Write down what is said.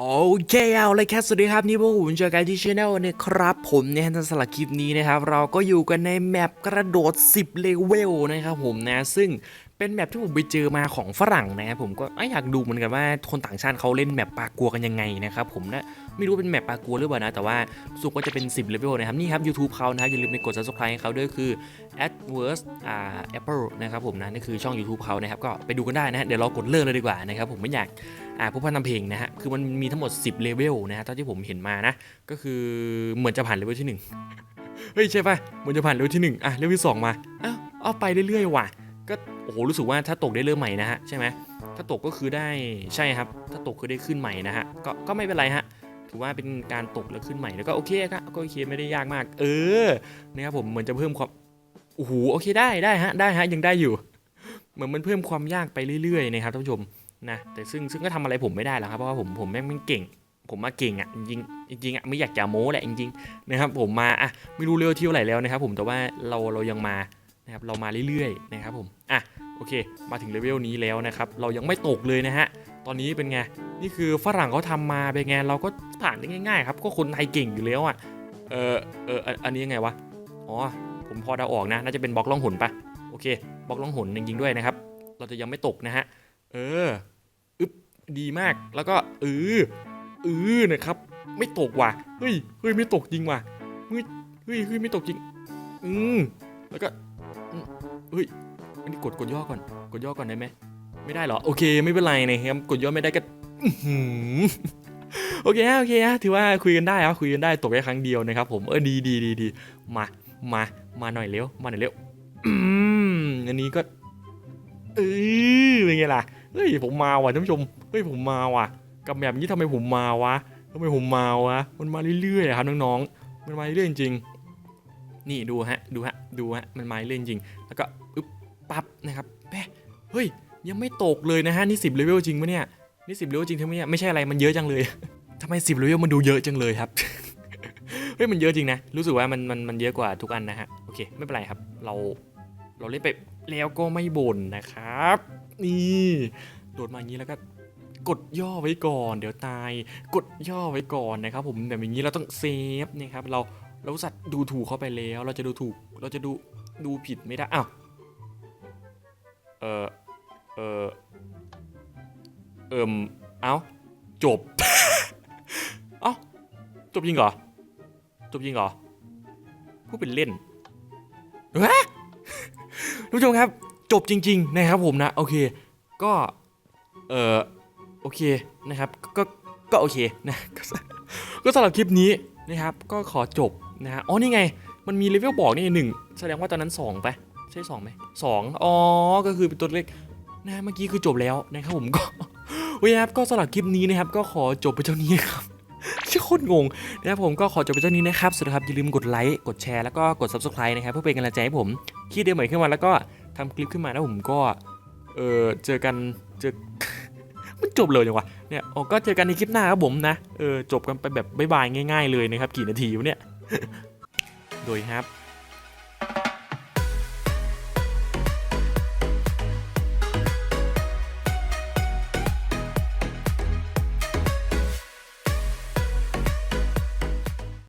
โอเคเอาเลยครับสวัสดีครับ นี่พวกผมเจอกันที่ช anel นะครับ ผมเนี่ยทันสลักคลิปนี้นะครับ เราก็อยู่กันในแมปกระโดด 10 เลเวลนะครับผมนะ ซึ่ง เป็นแมปที่ผมไปเจอมาของฝรั่งนะครับผมก็อยากดูเหมือนกันว่าคนต่างชาติเขาเล่นแมปปากัวกันยังไงนะครับผมนะไม่รู้เป็นแมปปากัวหรือเปล่านะแต่ว่าสุกว่าจะเป็น 10เลเวลนะครับนี่ครับ YouTube เขานะครับอย่าลืมไปกด subscribe ให้เขาด้วยคือ adverse อ่า apple นะครับผมนะนี่คือช่อง YouTube เขานะครับก็ไปดูกันได้นะเดี๋ยวเรากดเริ่มเลยดีกว่านะครับผมไม่อยากอ่าผู้พันทำเพลงนะฮะคือมันมีทั้งหมด 10เลเวลนะฮะเท่าที่ผมเห็นมานะก็คือเหมือนจะผ่านเลเวลที่1เฮ้ยใช่ป่ะเหมือนจะผ่านเลเวลที่1อะเลเวลที่2มาอ้าวเอาไปเรื่อยๆว่ะ อ้โหรู้สึกว่าถ้าตกได้เริ่มใหม่นะฮะใช่ไหมถ้าตกก็คือได้ใช่ครับ ถ้าตกคือได้ขึ้นใหม่นะฮะก็ก็ไม่เป็นไรฮะถือว่าเป็นการตกแล้วขึ้นใหม่แล้วก็โอเคครับก็โอเคไม่ได้ยากมาก เออนะครับผมเหมือนจะเพิ่มความโอ้โหโอเคได้ได้ฮะได้ฮะยังได้อยู่ เหมือนมันเพิ่มความยากไปเรื่อยๆนะครับท่านผู้ชมนะแต่ซึ่งซึ่งก็ทำอะไรผมไม่ได้หรอกครับเพราะว่าผมผมแม่งไม่เก่ง ผมมาเก่งอะจริงจริงอะไม่อยากจะโม้แหละจริงๆนะครับผมมาอะไม่รู้เร็วเที่ยวไหร่แล้วนะครับผมแต่ว่าเราเรายังมานะครับเรามาเรื่อยๆนะครับผมอะ โอเค มาถึงเลเวลนี้แล้วนะครับ เรายังไม่ตกเลยนะฮะ ตอนนี้เป็นไง นี่คือฝรั่งเขาทำมาเป็นไง เราก็ผ่านได้ง่ายๆครับ ก็คนไทยเก่งอยู่แล้วอะ เออเอออันนี้ยังไงวะ อ๋อ ผมพอเดาออกนะ น่าจะเป็นบล็อกล่องหนปะโอเค บล็อกล่องหนจริงๆด้วยนะครับ เราจะยังไม่ตกนะฮะ เออ อึบดีมาก แล้วก็เออเออนะครับ ไม่ตกว่ะ เฮ้ย เฮ้ย ไม่ตกจริงว่ะ เฮ้ย เฮ้ยเฮ้ยไม่ตกจริง อืมแล้วก็ เฮ้ย อันนี้กดกดย่อก่อน กดย่อก่อนได้ไหมไม่ได้เหรอ โอเค ไม่เป็นไรนะครับ กดย่อไม่ได้ก็โอเคฮะโอเคฮะถือว่าคุยกันได้ครับคุยกันได้ตกแค่ครั้งเดียวนะครับ ผมเออดีดีดีดีมามามาหน่อยเร็วมาหน่อยเร็วอันนี้ก็เออเป็นไงล่ะเฮ้ยผมมาว่ะท่านผู้ชมเฮ้ยผมมาว่ะกับแบบนี้ทำไมผมมาวะทำไมผมมาวะมันมาเรื่อยๆครับน้องๆมันมาเรื่อยจริงๆนี่ดูฮะดูฮะดูฮะมันมาเรื่อยจริงแล้วก็อึ๊บ ปั๊บนะครับแปะเฮ้ย ยังไม่ตกเลยนะฮะ นี่สิบเลเวลจริงปะเนี่ย นี่สิบเลเวลจริงทั้งนี้ไม่ใช่อะไรมันเยอะจังเลยทำไมสิบเลเวลมันดูเยอะจังเลยครับเฮ้ยมันเยอะจริงนะ รู้สึกว่ามันมันมันเยอะกว่าทุกอันนะฮะ โอเคไม่เป็นไรครับ เราเราเล่นไปแล้วก็ไม่บ่นนะครับ นี่โดดมาอย่างนี้แล้วก็กดย่อไว้ก่อน เดี๋ยวตาย กดย่อไว้ก่อนนะครับ ผมแต่อย่างนี้เราต้องเซฟนะครับ เราเราสัตว์ดูถูกเข้าไปแล้ว เราจะดูถูกเราจะดูดูผิดไม่ได้อ้าว เออเออเอิมเอ้าจบ เอ้าจบยิงเหรอ จบยิงเหรอพูดเป็นเล่นฮะทุกผู้ชมครับ จบจริง ๆ นะครับผมนะ โอเค ก็ เออโอเคนะครับ ก็ ก็โอเคนะก็สก็สำหรับคลิปนี้นะครับ ก็ขอจบนะฮะ อ๋อ นี่ไง มันมีเลเวลบอกนี่หนึ่ง แสดงว่าตอนนั้น2ไป ใช่2ไหมสองอ๋อ ก็คือเป็นตัวเลขนะเมื่อกี้คือจบแล้วนะครับผมก็โอเคครับก็สำหรับคลิปนี้นะครับก็ขอจบไปเท่านี้ครับชื่อโคตรงงนะครับผมก็ขอจบไปเท่านี้นะครับสุดท้ายครับอย่าลืมกดไลค์กดแชร์แล้วก็กด subscribe นะครับเพื่อเป็นกำลังใจให้ผมคิดได้ใหม่ขึ้นมาแล้วก็ทำคลิปขึ้นมาแล้วผมก็เออเจอกันเจอมันจบเลยจังวะเนี่ยอ๋อก็เจอกันในคลิปหน้าครับผมนะเออจบกันไปแบบบายๆง่าย ๆ เลยนะครับกี่นาทีวะเนี่ยโดยครับ